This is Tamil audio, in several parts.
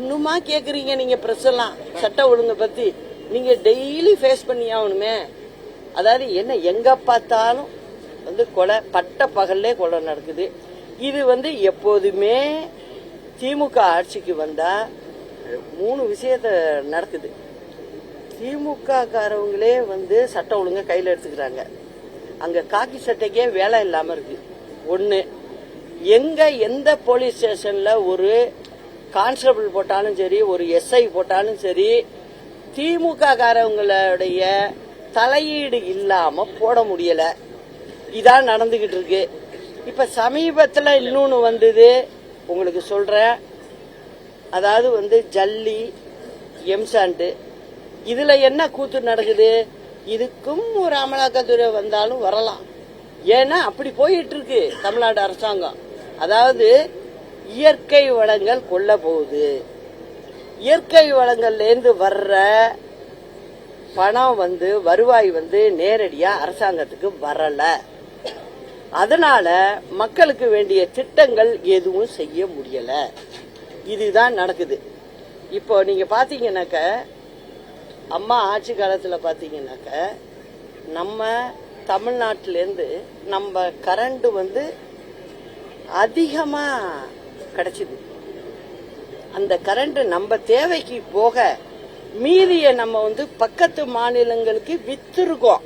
இன்னுமா கேக்குறீங்க நீங்க பிரஸ் எல்லாம்? சட்ட ஒழுங்கை பத்தி. நீங்க டெய்லி ஃபேஸ் பண்ணி ஆகணுமே. அதாவது என்ன எங்க பார்த்தாலும் வந்து கொலை பட்ட பகல்லே கொலை நடக்குது. இது வந்து எப்போதுமே திமுக ஆட்சிக்கு வந்தா மூணு விஷயத்த நடக்குது. திமுக காரவங்களே வந்து சட்ட ஒழுங்கை கையில் எடுத்துக்கிறாங்க. அங்க காக்கி சட்டைக்கே வேலை இல்லாம இருக்கு. ஒண்ணு எங்க எந்த போலீஸ் ஸ்டேஷன்ல ஒரு கான்ஸ்டபிள் போட்டாலும் சரி ஒரு எஸ்ஐ போட்டாலும் சரி திமுக காரவங்களுடைய தலையீடு இல்லாம போட முடியல. இதான் நடந்துகிட்டு இருக்கு. இப்ப சமீபத்துல இன்னொன்னு வந்தது உங்களுக்கு சொல்றேன். அதாவது வந்து ஜல்லி எம்சாண்டு. இதுல என்ன கூத்து நடக்குது? இதுக்கும் ஒரு அமலாக்கத்துறை வந்தாலும் வரலாம். ஏன்னா அப்படி போயிட்டு இருக்கு தமிழ்நாடு அரசாங்கம். அதாவது இயற்கை வளங்கள் கொள்ள போகுது. இயற்கை வளங்கள்லேருந்து வர்ற பணம் வந்து வருவாய் வந்து நேரடியாக அரசாங்கத்துக்கு வரலை. அதனால மக்களுக்கு வேண்டிய திட்டங்கள் எதுவும் செய்ய முடியலை. இதுதான் நடக்குது. இப்போ நீங்க பார்த்தீங்கன்னாக்க அம்மா ஆட்சி காலத்தில் பார்த்தீங்கன்னாக்க நம்ம தமிழ்நாட்டிலேருந்து நம்ம கரண்ட் வந்து அதிகமாக கிடைச்சிது. அந்த கரண்ட் நம்ம தேவைக்கு போக மீதிய நம்ம வந்து பக்கத்து மாநிலங்களுக்கு வித்திருக்கோம்.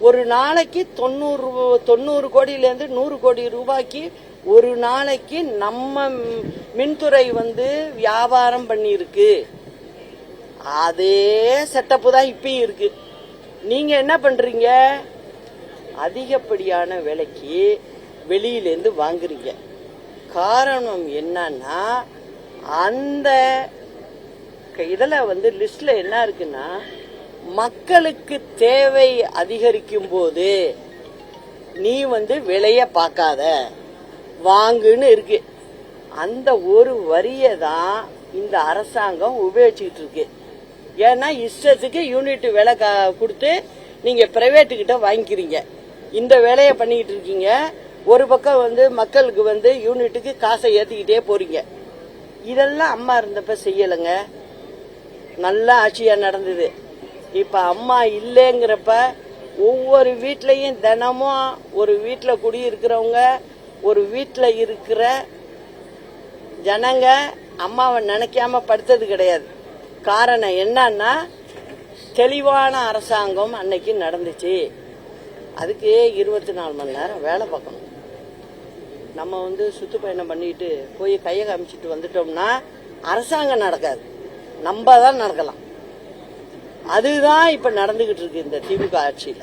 ஒரு நாளைக்கு தொண்ணூறு தொண்ணூறு கோடியிலேருந்து நூறு கோடி ரூபாய்க்கு ஒரு நாளைக்கு நம்ம மின்துறை வந்து வியாபாரம் பண்ணியிருக்கு. அதே செட்டப்பு தான் இப்பயும் இருக்கு. நீங்க என்ன பண்றீங்க? அதிகப்படியான விலைக்கு வெளியிலேருந்து வாங்குறீங்க. காரணம் என்னன்னா அந்த க- வந்து லிஸ்ட்ல என்ன இருக்குன்னா மக்களுக்கு தேவை அதிகரிக்கும் போது நீ வந்து விலைய பார்க்காத. வாங்குன்னு இருக்கு. அந்த ஒரு வரியை தான் இந்த அரசாங்கம் உபயோகிச்சுட்டு இருக்கு. ஏன்னா இஷ்டத்துக்கு யூனிட் விலை கொடுத்து நீங்க பிரைவேட்டு கிட்ட வாங்கிக்கிறீங்க. இந்த வேலையை பண்ணிக்கிட்டு இருக்கீங்க. ஒரு பக்கம் வந்து மக்களுக்கு வந்து யூனிட்டுக்கு காசை ஏத்திக்கிட்டே போறீங்க. இதெல்லாம் அம்மா இருந்தப்ப செய்யலைங்க. நல்லா ஆட்சியா நடந்தது. இப்ப அம்மா இல்லைங்கிறப்ப ஒவ்வொரு வீட்லயும் தினமும் ஒரு வீட்டில் குடி இருக்கிறவங்க ஒரு வீட்டில் இருக்கிற ஜனங்க அம்மாவை நினைக்காம படுத்தது கிடையாது. காரணம் என்னன்னா தெளிவான அரசாங்கம் அன்னைக்கு நடந்துச்சு. அதுக்கு இருபத்தி நாலு மணி நேரம் வேலை பார்க்கணும். நம்ம வந்து சுற்றுப்பயணம் பண்ணிட்டு போய் கையை காமிச்சிட்டு வந்துட்டோம்னா அரசாங்கம் நடக்காது. நம்ம தான் நடக்கலாம். அதுதான் இப்ப நடந்துகிட்டு இருக்கு இந்த திமுக ஆட்சியில.